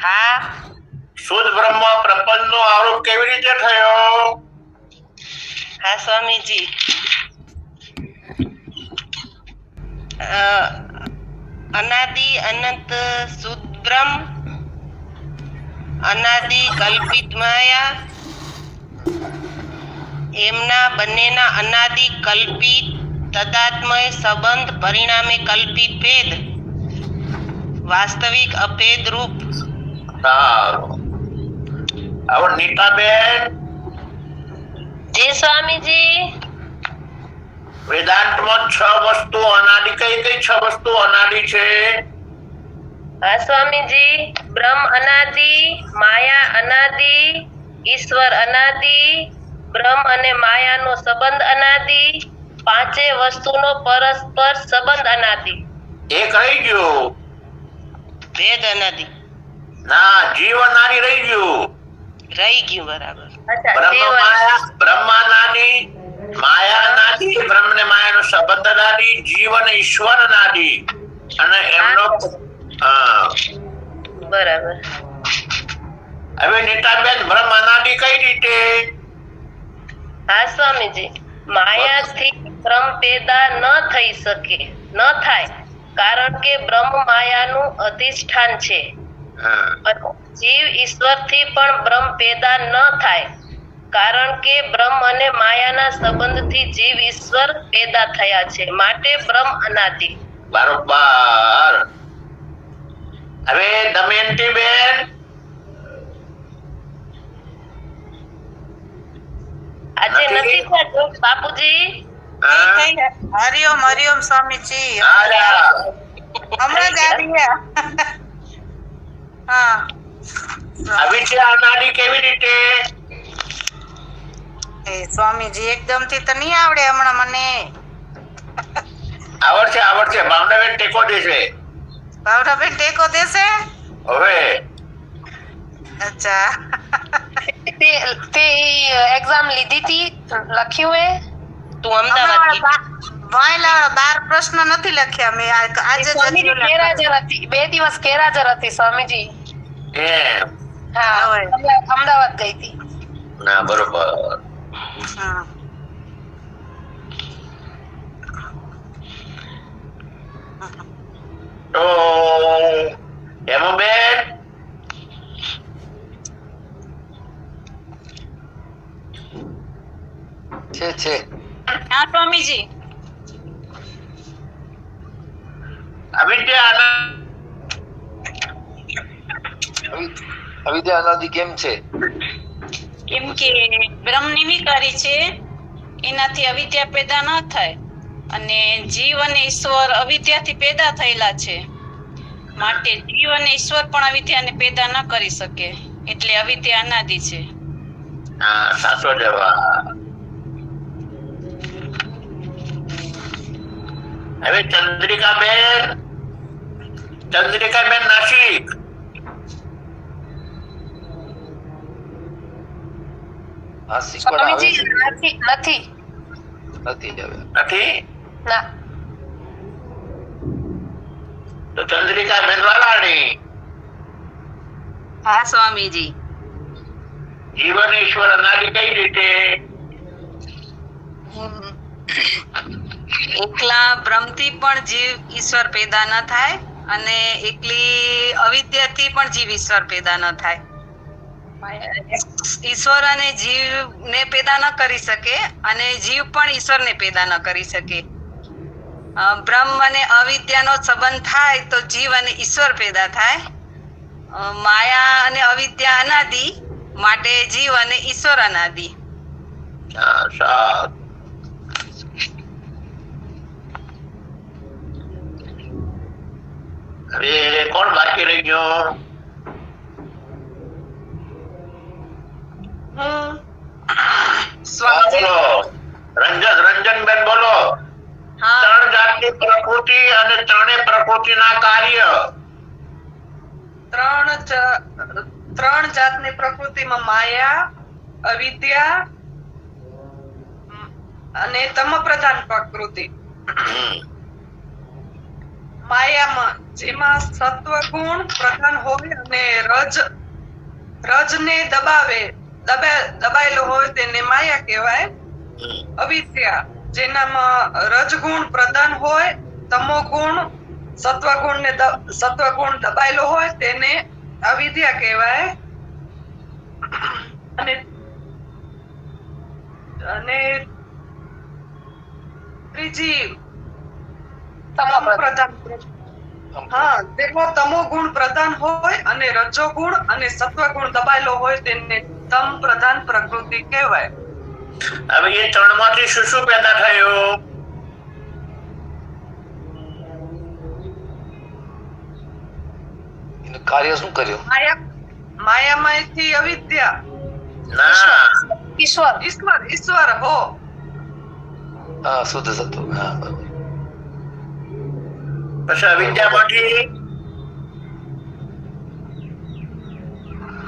હા? શુદ્ધ બ્રહ્મ પ્રપંચનો આરોપ કેવી રીતે થયો? હા સ્વામીજી. અનાદિ અનંત શુદ્ધ બ્રહ્મ અનાદિ કલ્પિત માયા એમના બંનેના અનાદિ કલ્પિત તદાત્મય સંબંધ પરિણામે કલ્પિત ભેદ વાસ્તવિક અભેદ રૂપ સારું. હવે નીતાબેન? જી સ્વામીજી. વેદાંતમાં છ વસ્તુ અનાદિ કઈ કઈ છ વસ્તુ અનાદિ છે? હા સ્વામીજી. બ્રહ્મ અનાદિ માયા અનાદિ ઈશ્વર અનાદિ બ્રહ્મ અને માયાનો સંબંધ અનાદિ પાંચે વસ્તુનો પરસ્પર સંબંધ અનાદિ. એ કઈ ગયો? ભેદ અનાદિ. ના જીવન અનાદિ રહી ગયું. રહી ગયું બરાબર. બ્રહ્મ માયા બ્રહ્માનાદિ માયાનાદિ બ્રહ્મ ને માયાનો સંબંધ અનાદિ જીવન ઈશ્વર અનાદિ અને એમનો બરાબર. હવે નીતાબેન બ્રહ્મ અનાદિ કઈ રીતે? હા સ્વામીજી. માયાથી ભ્રમ પેદા ન થઈ શકે ન થાય કારણ કે બ્રહ્મ માયાનું અધિષ્ઠાન છે. હા. ઈશ્વરથી પણ બ્રહ્મ પેદા ન થાય કારણ કે બ્રહ્મ અને માયાના સંબંધથી જીવ ઈશ્વર પેદા થયા છે માટે બ્રહ્મ અનાદિ. બરોબર. હવે દમયંતી બેન? આજે નથી? થતું બાપુજી? હરિઓમ હરિઓમ સ્વામીજી. હમણાં જ આવી હા આવી અનાદિ કેવી રીતે? એ સ્વામીજી એકદમથી તો નહીં આવડે હમણાં મને. આવડશે આવડશે. ભાવનાબેન ટેકો દેશે. ભાવનાબેન ટેકો દેશે? હવે. અચ્છા. તે તે એક્ઝામ લીધી હતી લખ્યું એ. તું અમદાવાદ વાયલા વાળા બાર પ્રશ્ન નથી લખ્યા મેં. આજે બે દિવસ કેરાજર હતી સ્વામીજી. એમ હા હોય. અમદા- અમદાવાદ ગઈ હતી ના બરોબર હા. તો એમાં બેન છે છે હા સ્વામીજી આવી છે અવિદ્યા અનાદિ કેમ છે? કેમ કે બ્રહ્મની વિકારી છે. એનાથી અવિદ્યા પેદા ન થાય અને જીવ અને ઈશ્વર અવિદ્યાથી પેદા થયેલા છે. માટે જીવ અને ઈશ્વર પણ અવિદ્યાને પેદા ન કરી શકે એટલે અવિદ્યા અનાદિ છે. હા સાચો જવાબ. હવે ચંદ્રિકા બેન ચંદ્રિકા બેન નાસિક. આ શીખવાડ આવે છે? નથી નથી. નથી હવે. નથી? ના. તો ચંદ્રિકા બેન હા સ્વામીજી. જીવન ઈશ્વર અનાદિ કઈ રીતે? એકલા બ્રહ્મથી પણ જીવ ઈશ્વર પેદા ન થાય અને એકલી અવિદ્યાથી પણ જીવ ઈશ્વર પેદા ન થાય. ઈશ્વર અને જીવને પેદા ન કરી શકે અને જીવ પણ ઈશ્વરને પેદા ન કરી શકે. બ્રહ્મ અને અવિદ્યાનો સંબંધ થાય તો જીવ અને ઈશ્વર પેદા થાય. માયા અને અવિદ્યા અનાદિ માટે જીવ અને ઈશ્વર અનાદિ. કોણ બાકી રહી ગયો હા સ્વામીજી બોલો રંજન રંજનબેન બોલો હા ત્રણ જાતની પ્રકૃતિ અને ત્રણે પ્રકૃતિના કાર્ય. ત્રણ ત્રણ જાતની પ્રકૃતિમાં માયા અવિદ્યા અને તમ પ્રધાન પ્રકૃતિ માયામાં જેમાં સત્વ ગુણ પ્રધાન હોય અને રજ રજને દબાવે દબાયેલો હોય તેને માયા કહેવાય. અવિદ્યા જેનામાં રજગુણ પ્રધાન હોય તમો ગુણ સત્વગુણ ને દ- સત્વગુણ દબાયેલો હોય તેને અવિદ્યા કહેવાય. અને અને ત્રીજી તમ પ્રધાન. હા તેમાં તમો ગુણ પ્રધાન હોય અને રજો ગુણ અને સત્વ ગુણ દબાયેલો હોય તેને તમ પ્રધાન પ્રકૃતિ કહેવાય. હવે એ ત્રણમાંથી શું શું પેદા થયું? કાર્ય શું કર્યું? માયા માયામાંથી અવિદ્યા. ના. ઈશ્વર. ઈશ્વર ઈશ્વર હો. હા શુદ્ધ સત્વ. હા પછી અવિદ્યામાંથી?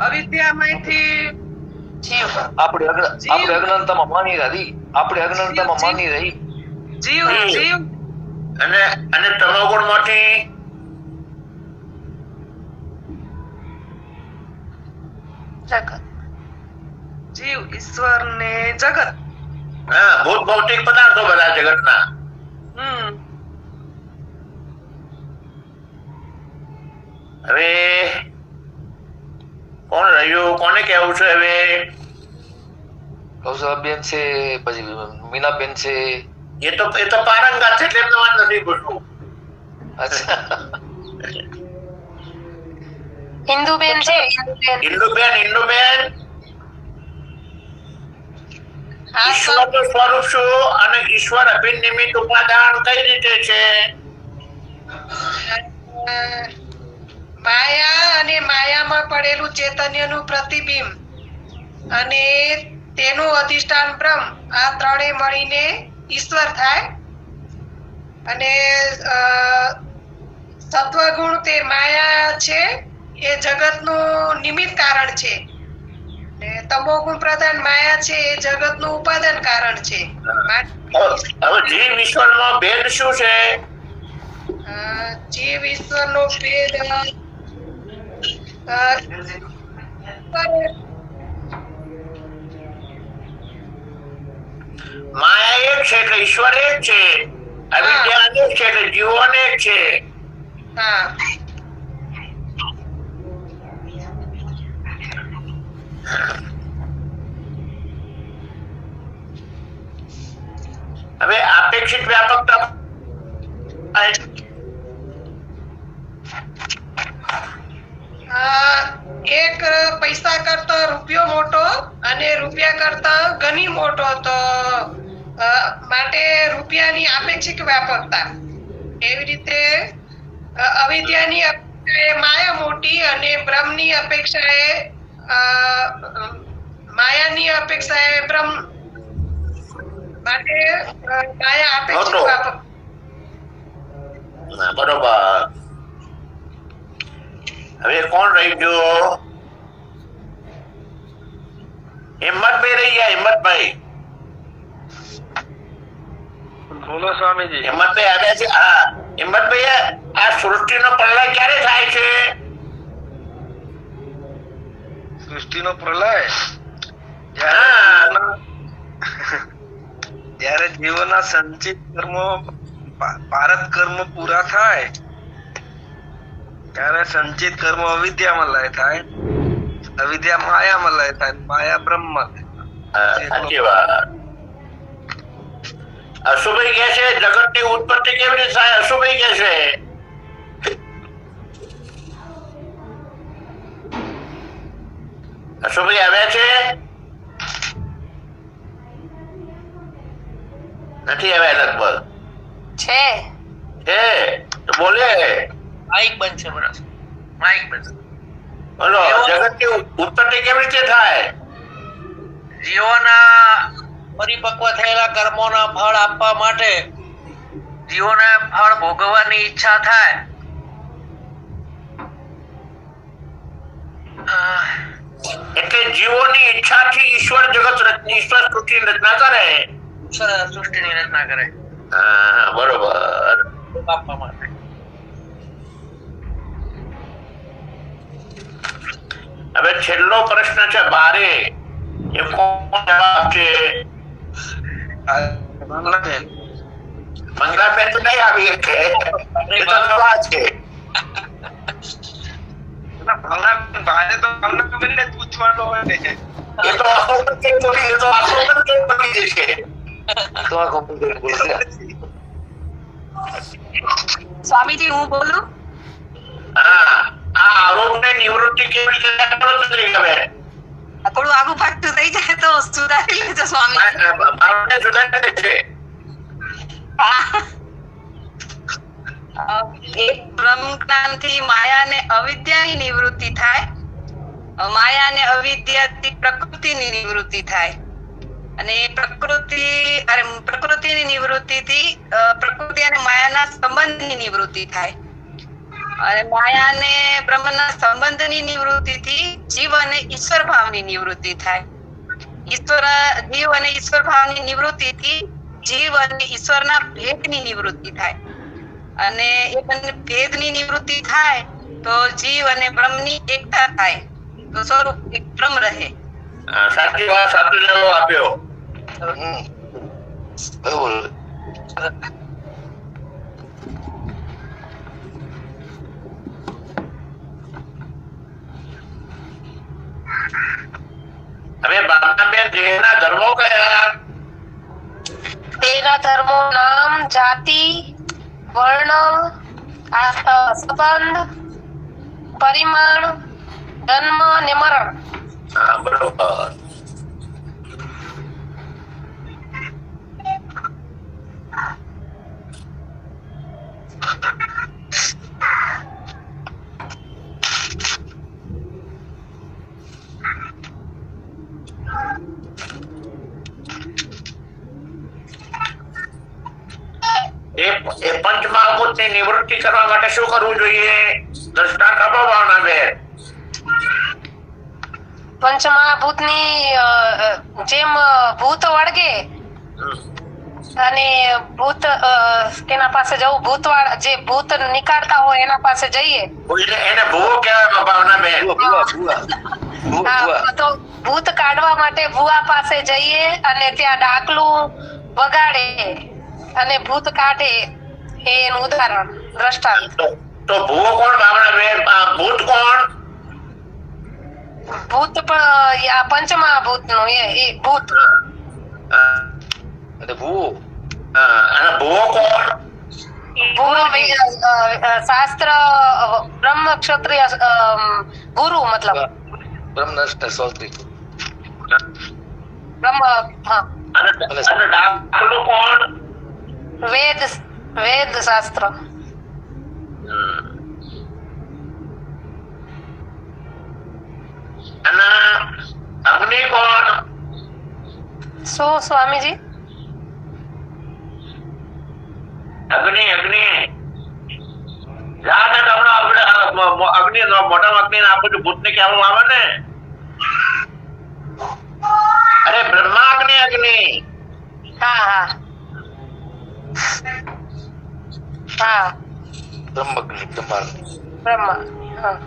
અવિદ્યામાંથી જીવ. આપણે આપણે અજ્ઞાનતામાં માની રહી. આપણે અજ્ઞાનતામાં માની રહી. જીવ. જીવ. અને અને તમોગુણમાંથી જગત. જીવ ઈશ્વર ને જગત. હા ભૂત ભૌતિક પદાર્થો બધા જગતના. હમ. હવે કોણ રહ્યું? કોને કેવું છે હવે? કૌશલબેન છે પછી મીનાબેન છે. એ તો એ તો પારંગત છે એટલે એમને વાત નથી પૂછવું. અચ્છા. હિન્દુબેન છે. ઇન્દુબેન ઇન્દુબેન હા નું સ્વરૂપ શું અને ઈશ્વર અભિનિમિત ઉપાદાન કઈ રીતે છે? માયા અને માયામાં પડેલું ચૈતન્યનું પ્રતિબિંબ અને તેનું અધિષ્ઠાન બ્રહ્મ. આ ત્રણે મળીને ઈશ્વર થાય અને સત્વગુણ તે માયા છે એ જગતનું નિમિત્ત કારણ છે. ને પ્રધાન માયા છે એ જગતનું ઉપાદાન કારણ છે. માટે હવે હવે જીવ ઈશ્વર નો ભેદ શું છે? અ, જીવ ઈશ્વરનો ભેદ અ, અ, માયા એક છે એટલે ઈશ્વર એક છે. અવિદ્યા અનેક છે એટલે જીવો અનેક છે. હા. હવે અપેક્ષિત વ્યાપકતા એક પૈસા કરતા રૂપિયો મોટો અને રૂપિયા કરતા ઘણી મોટો તો માટે રૂપિયાની અપેક્ષિત વ્યાપકતા. એવી રીતે અવિદ્યાની અપેક્ષાએ માયા મોટી અને બ્રહ્મની અપેક્ષાએ અ, માયાની અપેક્ષાએ બ્રહ્મ માટે માયા આપે છે ના, બરોબર. હવે કોણ રહી ગયો? હિંમતભાઈ રહી ગયા હિંમતભાઈ બોલો સ્વામીજી. હિંમતભાઈ આવ્યા છે? હા. હિંમતભાઈ આ સૃષ્ટિનો પ્રલય ક્યારે થાય છે? સૃષ્ટિનો પ્રલય. હા. જ્યારે જીવોના- સંચિત કર્મો ભારત કર્મ પૂરા થાય ત્યારે સંચિત કર્મ અવિદ્યામાં લય થાય અવિદ્યા માયામાં લય થાય માયા બ્રહ્મ સાચી વાત. અશુભાઈ કે છે જગતની ઉત્પત્તિ કેવી રીતે થાય? અશુભાઈ કે છે અશુભાઈ આવ્યા છે? નથી આવ્યા લગભગ? છે. છે? તો બોલે. માઇક બંધ છે બરાબર. માઇક બંધ. બોલો જગતની ઉત્પત્તિ કેવી રીતે થાય? જીવોના પરિપક્વ થયેલા કર્મોના ફળ આપવા માટે જીવોને ફળ ભોગવવાની ઈચ્છા થાય. જીવોની ઈચ્છાથી ઈશ્વર જગત રચની ઈશ્વર સૃષ્ટિની રચના કરે. ઈશ્વર સૃષ્ટિની રચના કરે. બરોબર. આપવા માટે હવે છેલ્લો પ્રશ્ન છે બારે. એ કોણ જવાબ છે મંગલાબેન તો નહીં આવી શકે. તો આખો કે બોલી જશે તો આખો બોલે બોલે સ્વામીજી હું બોલું હા આ આરોપને નિવૃત્તિ કેવી રીતે કરો છો શ્રીકાબેન? થોડું આગું પાછું થઈ જાય તો સુધારી લેજો સ્વામી આ- આ બાળકને સુધારે છે એક બ્રહ્મ જ્ઞાનથી માયા અને અવિદ્યાની નિવૃત્તિ થાય. માયાને અવિદ્યાથી પ્રકૃતિની નિવૃત્તિ થાય. અને પ્રકૃતિ, અરે પ્રકૃતિની નિવૃત્તિથી પ્રકૃતિ અને માયાના સંબંધની નિવૃત્તિ થાય. અને માયા અને બ્રહ્મના સંબંધની નિવૃત્તિથી જીવ અને ઈશ્વર ભાવની નિવૃત્તિ થાય. ઈશ્વર, જીવ અને ઈશ્વર ભાવની નિવૃત્તિથી જીવ અને ઈશ્વરના ભેદની નિવૃત્તિ થાય. અને એ બંને ભેદની નિવૃત્તિ થાય તો જીવ અને બ્રહ્મની એકતા થાય. તો સ્વરૂપ એક બ્રહ્મ રહે. સાચી વાત સાચો જવાબ આપ્યો. હવે બામનાબેન દેહના ધર્મો કયા? તેના ધર્મો નામ જાતિ વર્ણ સંબંધ પરિમાણ જન્મ ને મરણ. બરોબર. એ એ પંચમહાભૂતની નિવૃત્તિ કરવા માટે શું કરવું જોઈએ? દ્રષ્ટાંત આપો ભાવનાબેન પંચમહાભૂતની અ, અ, જેમ ભૂત વળગે અને ભૂત કેના પાસે જવું? ભૂત જે ભૂત નીકાળતા હોય એના પાસે જઈએ. એને એને ભૂવો કહેવાય ભાવનાબેન ભૂવા ભૂવા ભૂવા. હા, તો ભૂત કાઢવા માટે ભૂવા પાસે જઈએ અને ત્યાં ડાકલું વગાડે અને ભૂત કાઢે. એ એનું ઉદાહરણ દ્રષ્ટાંત. તો ભૂવો કોણ આ ભૂત કોણ? ભૂત પણ આ પંચમહાભૂતનું એ એ ભૂત. ભૂવો. અને ભૂવો કોણ? ગુરુ શાસ્ત્ર બ્રહ્મ ક્ષત્રિય ગુરુ મતલબ. બ્રહ્મનષ્ટ સૌત્રી બ્રહ્મ હા. અને અને કોણ? વેદ વેદ શાસ્ત્ર અગ્નિ કોણ? શું સ્વામીજી. અગ્નિ અગ્નિ. અગ્નિ મોટા અગ્નિ ને આપું છું ભૂત ને કહેવામાં આવે ને? અરે બ્રહ્માગ્નિ અગ્નિ. હા હા. હા બ્રહ્મગ્નિ બ્રહ્માગ્નિ બ્રહ્મ હા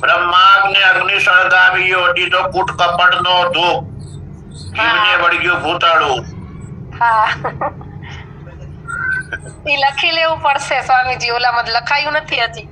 બ્રહ્માગ્નિ અગ્નિ સળગાવી યોજી કૂટ કપટ નો ધૂપ જીવને વળગ્યું ભૂતાળું. હા. એ લખી લેવું પડશે સ્વામીજી. ઓલામાં લખાયું નથી હજી.